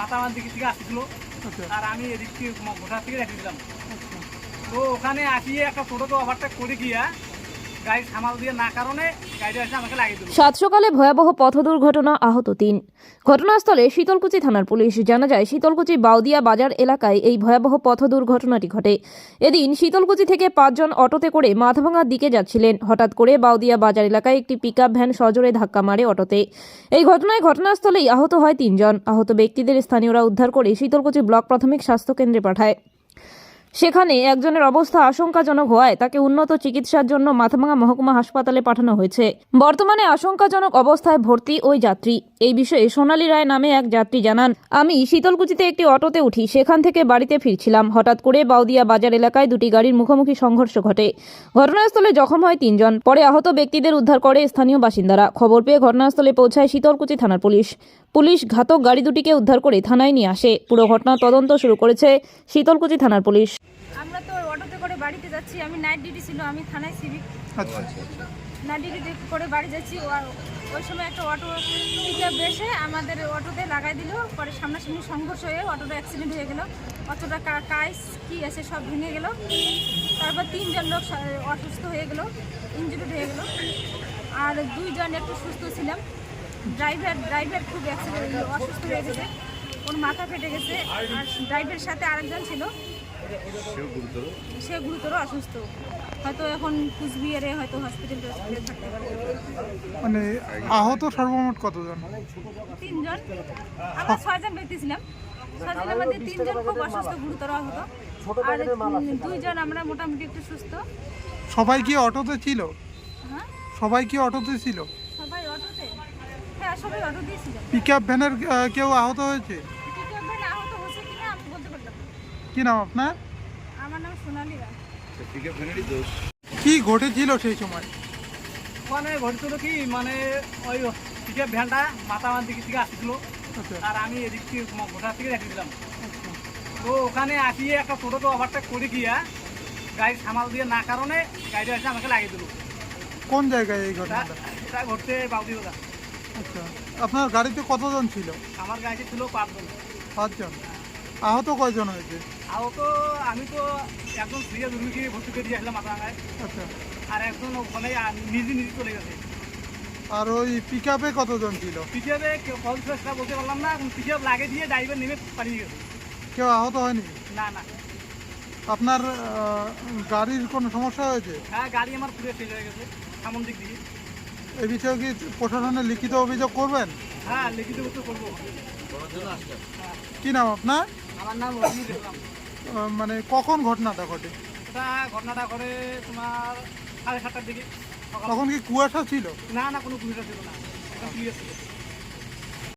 মাতামার দিক থেকে আসছিল। আচ্ছা। আর আমি এদিক থেকে ঘোষার থেকে রেখে দিলাম। তো ওখানে আসিয়ে একটা টোটোকে ওভারটেক করে গিয়া সাত সকালে ভয়াবহ পথ দুর্ঘটনা আহত তিন। ঘটনাস্থলে শীতলকুচি থানার পুলিশ জানা যায়, শীতলকুচি বাউদিয়া বাজার এলাকায় এই ভয়াবহ পথ দুর্ঘটনাটি ঘটে। এদিন শীতলকুচি থেকে পাঁচজন অটোতে করে মাথাভাঙার দিকে যাচ্ছিলেন। হঠাৎ করে বাউদিয়া বাজার এলাকায় একটি পিকআপ ভ্যান সজোরে ধাক্কা মারে অটোতে। এই ঘটনায় ঘটনাস্থলেই আহত হয় তিনজন। আহত ব্যক্তিদের স্থানীয়রা উদ্ধার করে শীতলকুচি ব্লক প্রাথমিক স্বাস্থ্য কেন্দ্রে পাঠায়। সেখানে একজনের অবস্থা আশঙ্কাজনক হওয়ায় তাকে উন্নত চিকিৎসার জন্য মাথাভাঙা মহকুমা হাসপাতালে পাঠানো হয়েছে। বর্তমানে আশঙ্কাজনক অবস্থায় ভর্তি ওই যাত্রী। এই বিষয়ে সোনালী রায় নামে এক যাত্রী জানান, আমি শীতলকুচিতে একটি অটোতে উঠি, সেখান থেকে বাড়িতে ফিরছিলাম। হঠাৎ করে বাউদিয়া বাজার এলাকায় দুটি গাড়ির মুখোমুখি সংঘর্ষ ঘটে। ঘটনাস্থলে জখম হয় তিনজন। পরে আহত ব্যক্তিদের উদ্ধার করে স্থানীয় বাসিন্দারা। খবর পেয়ে ঘটনাস্থলে পৌঁছায় শীতলকুচি থানার পুলিশ। পুলিশ ঘাতক গাড়ি দুটিকে উদ্ধার করে থানায় নিয়ে আসে। পুরো ঘটনার তদন্ত শুরু করেছে শীতলকুচি থানার পুলিশ। আমরা তো অটোতে করে বাড়িতে যাচ্ছি আমি নাইট ডিউটি ছিল আমি থানায় সিভিক আচ্ছা। নাইট ডিউটি করে বাড়ি যাচ্ছি ও- ওই সময় একটা অটো পিকআপ এসে আমাদের অটোতে লাগাই দিল পরে সামনাসামনি সংঘর্ষ হয়ে অটোটা অ্যাক্সিডেন্ট হয়ে গেল। অটোটা কা- কাইস কি আছে সব ভেঙে গেল। তারপর তিনজন লোক অসুস্থ হয়ে গেল ইঞ্জুরিড হয়ে গেল। আর দুইজন একটু সুস্থ ছিলাম। ড্রাইভার ড্রাইভার খুব অ্যাক্সিডেন্ট অসুস্থ হয়ে গেছে ওর মাথা ফেটে গেছে। আর ড্রাইভারের সাথে আরেকজন ছিল সে গুরুতর অসুস্থ। হয়তো এখন কুচবিহারে হয়তো হসপিটাল থাকতে পারে। মানে আহত সর্বমোট কতজন? তিনজন। আমরা ছয়জন ব্যক্তি ছিলাম ছয়জনের মধ্যে তিনজন খুব অসুস্থ গুরুতর আহত। আর দুইজন আমরা মোটামুটি একটু সুস্থ। সবাই কি অটোতে ছিল? হ্যাঁ? সবাই কি অটোতে ছিল? সবাই অটোতে। হ্যাঁ সবাই অটো দিয়েছিলাম পিক আপ ভ্যানের কেউ আহত হয়েছে পিকআপ ভ্যান আহত হয়েছে কিনা আমি বলতে পারলাম না। কি নাম আপনার? আমার নাম সোনালী রায়। কি ঘটেছিল সেই সময়? ওখানে ঘটছিল কি মানে ওই পিকের ভ্যানটা মাতামার দিকে থেকে আসছিল। আচ্ছা। আর আমি এদিক থেকে ঘোষা থেকে রেখেছিলাম তো ওখানে আসিয়ে একটা টোটোকে ওভারটেক করে গিয়া গাড়ি সামাল দিয়ে না কারণে গাড়িটা এসে আমাকে লাগিয়ে দিল। কোন জায়গায় এই এটা ঘটনাটা? এটা ঘটছে বাউদি বাজার। আচ্ছা। আপনার গাড়িতে কতজন ছিল? আমার গাড়িতে ছিল পাঁচজন। পাঁচজন। আহত কয়জন হয়েছে? আর তো আমি তো একজন ফ্রিয়ে রুগীকে ভর্তি করে দিয়ে আসলাম মাথা ভাঙায় আচ্ছা। আর একজন ওখানে নিজে নিজে চলে গেছে। আর ওই পিক আপে কতজন ছিল? পিছিয়ে কল সেটা বলতে পারলাম না পিছিয়ে লাগে দিয়ে ড্রাইভার নেমে পালিয়ে গেছে। কেউ আহত হয়নি? না না। আপনার গাড়ির কোনো সমস্যা হয়েছে? হ্যাঁ গাড়ি আমার পুরো শেষ হয়ে গেছে সামন দিক দিয়ে। এই বিষয়ে কি প্রশাসনে লিখিত অভিযোগ করবেন? হ্যাঁ লিখিত উত্তর করব। কি নাম আপনার? আমার নাম রজনী মানে কখন ঘটনাটা ঘটে? এটা ঘটনাটা ঘটে তোমার সাড়ে সাতটার দিকে। তখন কি কুয়াশা ছিল? না না কোনো কুয়াশা ছিল না। ক্লিয়ার ছিল।